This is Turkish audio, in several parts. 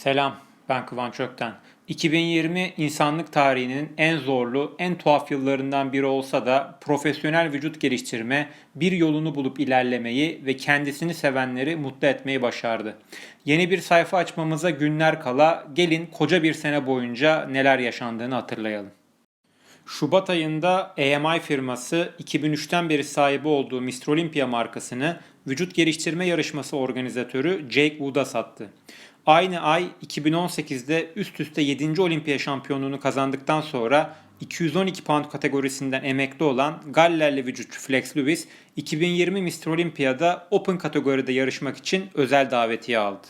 Selam, ben Kıvanç Ökten. 2020 insanlık tarihinin en zorlu, en tuhaf yıllarından biri olsa da profesyonel vücut geliştirme bir yolunu bulup ilerlemeyi ve kendisini sevenleri mutlu etmeyi başardı. Yeni bir sayfa açmamıza günler kala gelin koca bir sene boyunca neler yaşandığını hatırlayalım. Şubat ayında AMI firması 2003'ten beri sahibi olduğu Mr. Olympia markasını vücut geliştirme yarışması organizatörü Jake Wood'a sattı. Aynı ay 2018'de üst üste 7. olimpiya şampiyonluğunu kazandıktan sonra 212 pound kategorisinden emekli olan Gallerli vücutçu Flex Lewis 2020 Mr. Olympia'da Open kategoride yarışmak için özel davetiye aldı.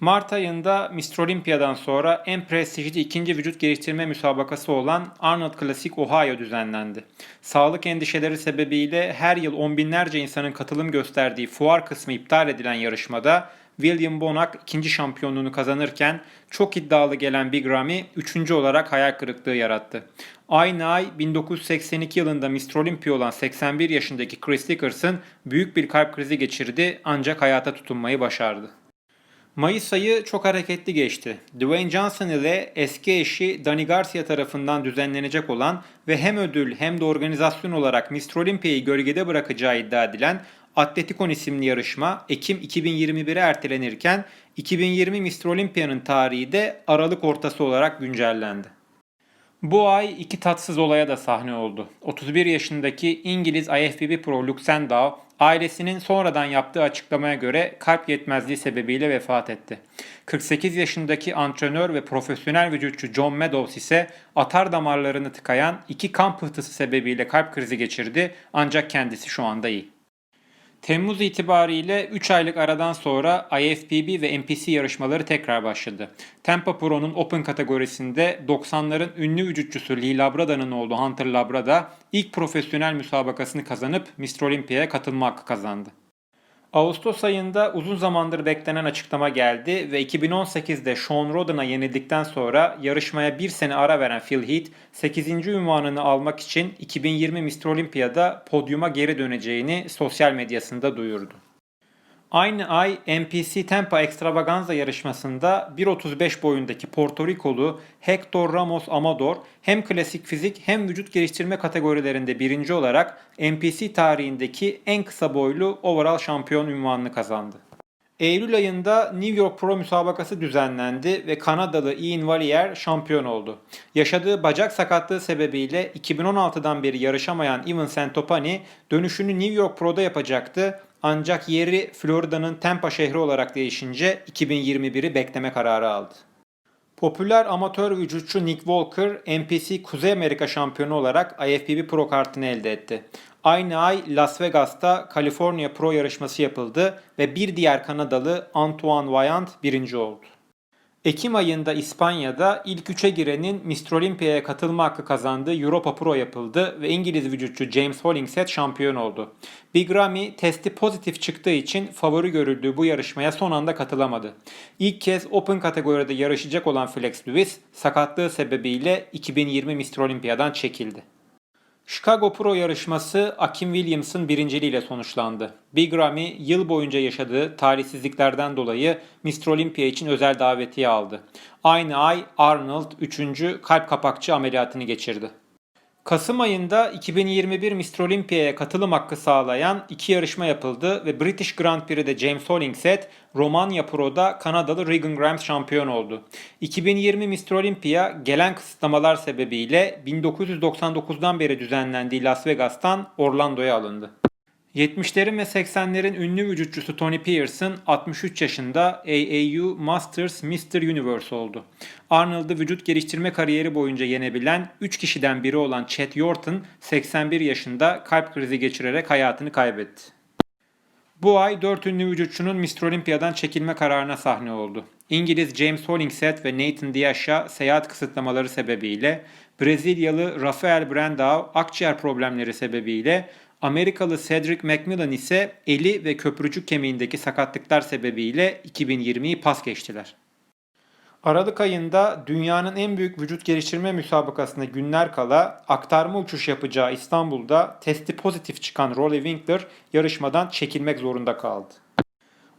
Mart ayında Mr. Olympia'dan sonra en prestijli ikinci vücut geliştirme müsabakası olan Arnold Classic Ohio düzenlendi. Sağlık endişeleri sebebiyle her yıl on binlerce insanın katılım gösterdiği fuar kısmı iptal edilen yarışmada William Bonac ikinci şampiyonluğunu kazanırken çok iddialı gelen Big Ramy üçüncü olarak hayal kırıklığı yarattı. Aynı ay 1982 yılında Mr. Olympia olan 81 yaşındaki Chris Dickerson büyük bir kalp krizi geçirdi ancak hayata tutunmayı başardı. Mayıs ayı çok hareketli geçti. Dwayne Johnson ile eski eşi Danny Garcia tarafından düzenlenecek olan ve hem ödül hem de organizasyon olarak Mr. Olympia'yı gölgede bırakacağı iddia edilen Atletikon isimli yarışma Ekim 2021'e ertelenirken 2020 Mr. Olympia'nın tarihi de Aralık ortası olarak güncellendi. Bu ay iki tatsız olaya da sahne oldu. 31 yaşındaki İngiliz IFBB Pro Luxembourg ailesinin sonradan yaptığı açıklamaya göre kalp yetmezliği sebebiyle vefat etti. 48 yaşındaki antrenör ve profesyonel vücutçu John Meadows ise atar damarlarını tıkayan iki kan pıhtısı sebebiyle kalp krizi geçirdi ancak kendisi şu anda iyi. Temmuz itibariyle 3 aylık aradan sonra IFBB ve NPC yarışmaları tekrar başladı. Tampa Pro'nun Open kategorisinde 90'ların ünlü vücutçusu Lee Labrada'nın oğlu Hunter Labrada ilk profesyonel müsabakasını kazanıp Mr. Olympia'ya katılma hakkı kazandı. Ağustos ayında uzun zamandır beklenen açıklama geldi ve 2018'de Sean Roden'a yenildikten sonra yarışmaya bir sene ara veren Phil Heath 8. ünvanını almak için 2020 Mr. Olympia'da podyuma geri döneceğini sosyal medyasında duyurdu. Aynı ay NPC Tampa Extravaganza yarışmasında 1.35 boyundaki Porto Rikolu Hector Ramos Amador hem klasik fizik hem vücut geliştirme kategorilerinde birinci olarak NPC tarihindeki en kısa boylu overall şampiyon ünvanını kazandı. Eylül ayında New York Pro müsabakası düzenlendi ve Kanadalı Ian Valliere şampiyon oldu. Yaşadığı bacak sakatlığı sebebiyle 2016'dan beri yarışamayan Ivan Santopani dönüşünü New York Pro'da yapacaktı ancak yeri Florida'nın Tampa şehri olarak değişince 2021'i bekleme kararı aldı. Popüler amatör vücutçu Nick Walker NPC Kuzey Amerika şampiyonu olarak IFBB Pro kartını elde etti. Aynı ay Las Vegas'ta California Pro yarışması yapıldı ve bir diğer Kanadalı Antoine Vaillant birinci oldu. Ekim ayında İspanya'da ilk üçe girenin Mr. Olympia'ya katılma hakkı kazandığı Europa Pro yapıldı ve İngiliz vücutçu James Hollingshead şampiyon oldu. Big Ramy testi pozitif çıktığı için favori görüldüğü bu yarışmaya son anda katılamadı. İlk kez Open kategoride yarışacak olan Flex Lewis sakatlığı sebebiyle 2020 Mr. Olympia'dan çekildi. Chicago Pro yarışması Akim Williams'ın birinciliğiyle sonuçlandı. Big Ramy yıl boyunca yaşadığı talihsizliklerden dolayı Mr. Olympia için özel davetiye aldı. Aynı ay Arnold 3. kalp kapakçı ameliyatını geçirdi. Kasım ayında 2021 Mr. Olympia'ya katılım hakkı sağlayan iki yarışma yapıldı ve British Grand Prix'de James Hollingshead, Romanya Pro'da Kanadalı Regan Grimes şampiyon oldu. 2020 Mr. Olympia gelen kısıtlamalar sebebiyle 1999'dan beri düzenlendiği Las Vegas'tan Orlando'ya alındı. 70'lerin ve 80'lerin ünlü vücutçusu Tony Pearson 63 yaşında AAU Masters Mr. Universe oldu. Arnold'u vücut geliştirme kariyeri boyunca yenebilen 3 kişiden biri olan Chet Yorton 81 yaşında kalp krizi geçirerek hayatını kaybetti. Bu ay 4 ünlü vücutçunun Mr. Olympia'dan çekilme kararına sahne oldu. İngiliz James Hollingshead ve Nathan Diasha seyahat kısıtlamaları sebebiyle, Brezilyalı Rafael Brandao akciğer problemleri sebebiyle, Amerikalı Cedric McMillan ise eli ve köprücük kemiğindeki sakatlıklar sebebiyle 2020'yi pas geçtiler. Aralık ayında dünyanın en büyük vücut geliştirme müsabakasında günler kala aktarma uçuş yapacağı İstanbul'da testi pozitif çıkan Rolly Winkler yarışmadan çekilmek zorunda kaldı.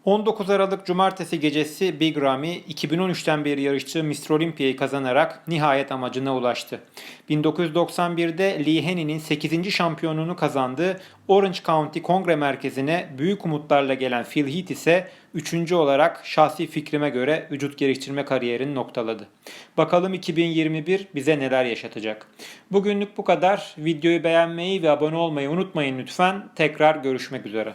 19 Aralık Cumartesi gecesi Big Ramy 2013'ten beri yarıştığı Mr. Olympia'yı kazanarak nihayet amacına ulaştı. 1991'de Lee Haney'nin 8. şampiyonluğunu kazandığı Orange County Kongre Merkezi'ne büyük umutlarla gelen Phil Heath ise 3. olarak şahsi fikrime göre vücut geliştirme kariyerini noktaladı. Bakalım 2021 bize neler yaşatacak. Bugünlük bu kadar. Videoyu beğenmeyi ve abone olmayı unutmayın lütfen. Tekrar görüşmek üzere.